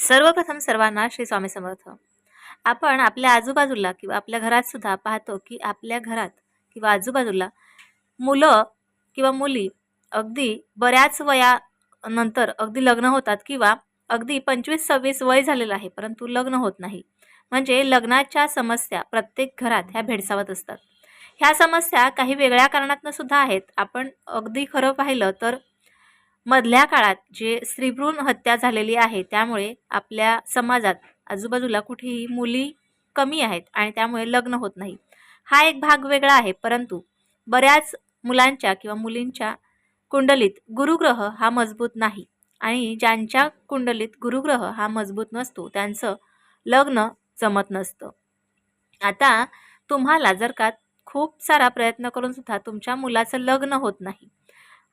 सर्वप्रथम सर्वांना श्री स्वामी समर्थ. आपण आपल्या आजूबाजूला किंवा आपल्या घरात सुद्धा पाहतो की आपल्या घरात किंवा आजूबाजूला मुलं किंवा मुली अगदी बऱ्याच वयानंतर अगदी लग्न होतात किंवा अगदी पंचवीस सव्वीस वय झालेलं आहे परंतु लग्न होत नाही. म्हणजे लग्नाच्या समस्या प्रत्येक घरात ह्या भेडसावत असतात. ह्या समस्या काही वेगळ्या कारणातनं सुद्धा आहेत. आपण अगदी खरं पाहिलं तर मधल्या काळात जे स्त्रीभ्रूण हत्या झालेली आहे त्यामुळे आपल्या समाजात आजूबाजूला कुठेही मुली कमी आहेत आणि त्यामुळे लग्न होत नाही. हा एक भाग वेगळा आहे परंतु बऱ्याच मुलांच्या किंवा मुलींच्या कुंडलीत गुरुग्रह हा मजबूत नाही आणि ज्यांच्या कुंडलीत गुरुग्रह हा मजबूत नसतो त्यांचं लग्न जमत नसतं. आता तुम्हाला जर का खूप सारा प्रयत्न करून सुद्धा तुमच्या मुलाचं लग्न होत नाही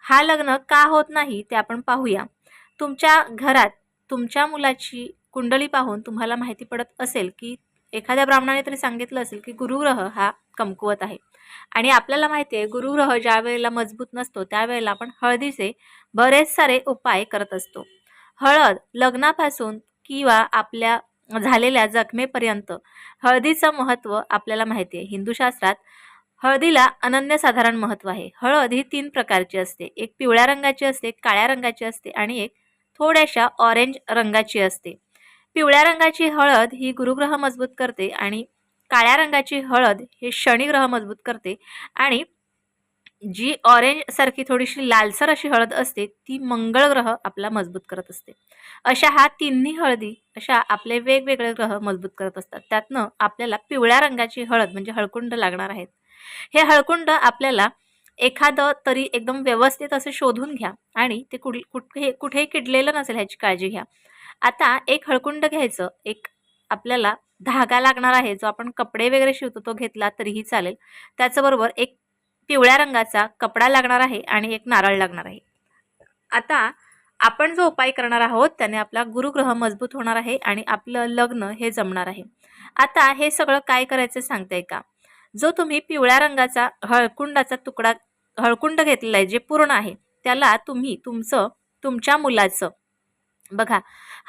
हा लग्न का होत नाही ते आपण पाहूया. तुमच्या घरात तुमच्या मुलाची कुंडली पाहून तुम्हाला माहिती पडत असेल की एखाद्या ब्राह्मणाने तरी सांगितलं असेल की गुरुग्रह हा कमकुवत आहे. आणि आपल्याला माहिती आहे गुरुग्रह ज्या वेळेला मजबूत नसतो त्यावेळेला आपण हळदीचे बरेच सारे उपाय करत असतो. हळद लग्नापासून किंवा आपल्या झालेल्या जखमेपर्यंत हळदीचं महत्त्व आपल्याला माहिती आहे. हिंदूशास्त्रात हळदीला अनन्यसाधारण महत्त्व आहे. हळद ही तीन प्रकारची असते. एक पिवळ्या रंगाची असते काळ्या रंगाची असते आणि एक थोड्याशा ऑरेंज रंगाची असते. पिवळ्या रंगाची हळद ही गुरुग्रह मजबूत करते आणि काळ्या रंगाची हळद हे शनिग्रह मजबूत करते आणि जी ऑरेंज सारखी थोडीशी लालसर अशी हळद असते ती मंगळ ग्रह आपला मजबूत करत असते. अशा हा तिन्ही हळदी अशा आपले वेगवेगळे ग्रह मजबूत करत असतात. त्यातनं आपल्याला पिवळ्या रंगाची हळद म्हणजे हळकुंड लागणार आहेत. हे हळकुंड आपल्याला एखादं तरी एकदम व्यवस्थित असं शोधून घ्या आणि ते कुठ कुठे कुठेही किडलेलं नसेल ह्याची काळजी घ्या. आता एक हळकुंड घ्यायचं एक आपल्याला धागा लागणार आहे जो आपण कपडे वगैरे शिवतो तो घेतला तरीही चालेल. त्याचबरोबर एक पिवळ्या रंगाचा कपडा लागणार आहे आणि एक नारळ लागणार आहे. आता आपण जो उपाय करणार आहोत त्याने आपला गुरुग्रह मजबूत होणार आहे आणि आपलं लग्न हे जमणार आहे. आता हे सगळं काय करायचं सांगताय का? जो तुम्ही पिवळ्या रंगाचा हळकुंडाचा तुकडा हळकुंड घेतलेला आहे जे पूर्ण आहे त्याला तुम्ही तुमचं तुमच्या मुलाचं. बघा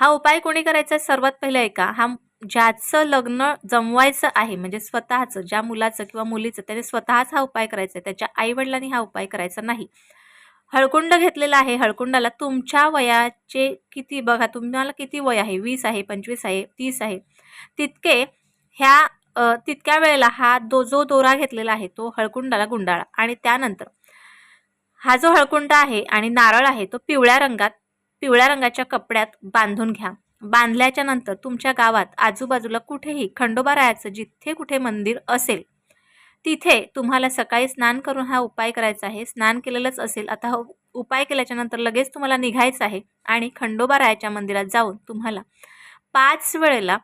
हा उपाय कोणी करायचा? सर्वात पहिलं आहे का? हा ज्याचं लग्न जमवायचं आहे म्हणजे स्वतःचं ज्या मुलाचं किंवा मुलीचं त्याने स्वतःच हा उपाय करायचा आहे त्याच्या आईवडिलांनी हा उपाय करायचा नाही. हळकुंड घेतलेला आहे हळकुंडाला तुमच्या वयाचे किती बघा तुम्हाला किती वय आहे? वीस आहे पंचवीस आहे तीस आहे. तितके ह्या तितक्या वेळेला हा दो जो दोरा घेतलेला आहे तो हळकुंडाला गुंडाळा. आणि त्यानंतर हा जो हळकुंड आहे आणि नारळ आहे तो पिवळ्या रंगात पिवळ्या रंगाच्या कपड्यात बांधून घ्या. बांधल्याच्या नंतर तुमच्या गावात आजूबाजूला कुठेही खंडोबारायाचं जिथे कुठे मंदिर असेल तिथे तुम्हाला सकाळी स्नान करून हा उपाय करायचा आहे. स्नान केलेलंच असेल. आता हा उपाय केल्याच्यानंतर लगेच तुम्हाला निघायचं आहे आणि खंडोबारायाच्या मंदिरात जाऊन तुम्हाला पाच वेळेला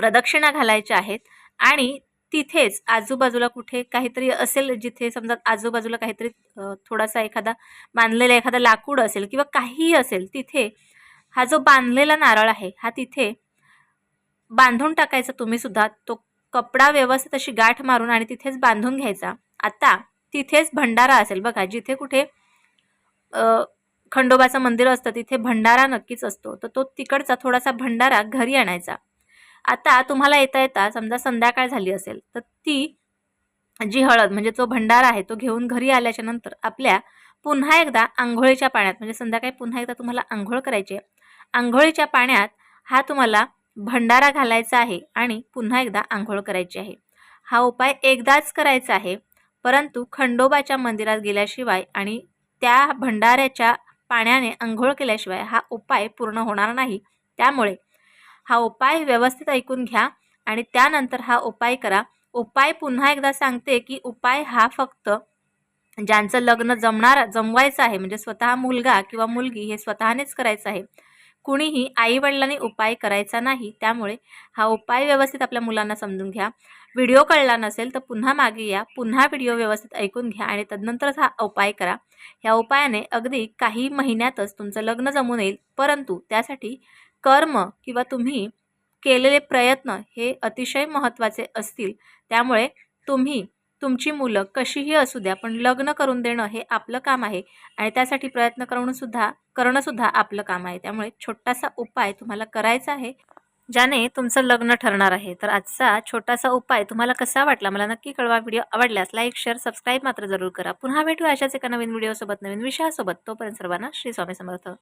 प्रदक्षिणा घालायच्या आहेत. आणि तिथेच आजूबाजूला कुठे काहीतरी असेल जिथे समजा आजूबाजूला काहीतरी थोडासा एखादा बांधलेला एखादा लाकूड असेल किंवा काहीही असेल तिथे हा जो बांधलेला नारळ आहे हा तिथे बांधून टाकायचा तुम्ही सुद्धा. तो कपडा व्यवस्थित अशी गाठ मारून आणि तिथेच बांधून घ्यायचा. आता तिथेच भंडारा असेल बघा जिथे कुठे खंडोबाचं मंदिर असतं तिथे भंडारा नक्कीच असतो. तर तो तिकडचा थोडासा भंडारा घरी आणायचा. आता तुम्हाला येता येता समजा संध्याकाळ झाली असेल तर ती जी हळद म्हणजे जो भंडारा आहे तो घेऊन घरी आल्याच्यानंतर आपल्या पुन्हा एकदा आंघोळीच्या पाण्यात म्हणजे संध्याकाळी पुन्हा एकदा तुम्हाला आंघोळ करायची आहे. आंघोळीच्या पाण्यात हा तुम्हाला भंडारा घालायचा आहे आणि पुन्हा एकदा आंघोळ करायची आहे. हा उपाय एकदाच करायचा आहे परंतु खंडोबाच्या मंदिरात गेल्याशिवाय आणि त्या भंडाऱ्याच्या पाण्याने आंघोळ केल्याशिवाय हा उपाय पूर्ण होणार नाही. त्यामुळे हा उपाय व्यवस्थित ऐकून घ्या आणि त्यानंतर हा उपाय करा. उपाय पुन्हा एकदा सांगते की उपाय हा फक्त ज्यांचं लग्न जमणार जमवायचं आहे म्हणजे स्वतः मुलगा किंवा मुलगी हे स्वतःनेच करायचं आहे. कुणीही आईवडिलांनी उपाय करायचा नाही त्यामुळे हा उपाय व्यवस्थित आपल्या मुलांना समजून घ्या. व्हिडिओ कळला नसेल तर पुन्हा मागे या पुन्हा व्हिडिओ व्यवस्थित ऐकून घ्या आणि तदनंतरच हा उपाय करा. ह्या उपायाने अगदी काही महिन्यातच तुमचं लग्न जमून येईल परंतु त्यासाठी कर्म किंवा तुम्ही केलेले प्रयत्न हे अतिशय महत्त्वाचे असतील. त्यामुळे तुम्ही तुमची मुलं कशीही असू द्या पण लग्न करून देणं हे आपलं काम आहे आणि त्यासाठी प्रयत्न करूनसुद्धा करणंसुद्धा आपलं काम आहे. त्यामुळे छोटासा उपाय तुम्हाला करायचा आहे ज्याने तुमचं लग्न ठरणार आहे. तर आजचा छोटासा उपाय तुम्हाला कसा वाटला मला नक्की कळवा. व्हिडिओ आवडल्यास लाईक शेअर सबस्क्राईब मात्र जरूर करा. पुन्हा भेटू अशाच एका नवीन व्हिडिओसोबत नवीन विषयासोबत. तोपर्यंत सर्वांना श्री स्वामी समर्थ.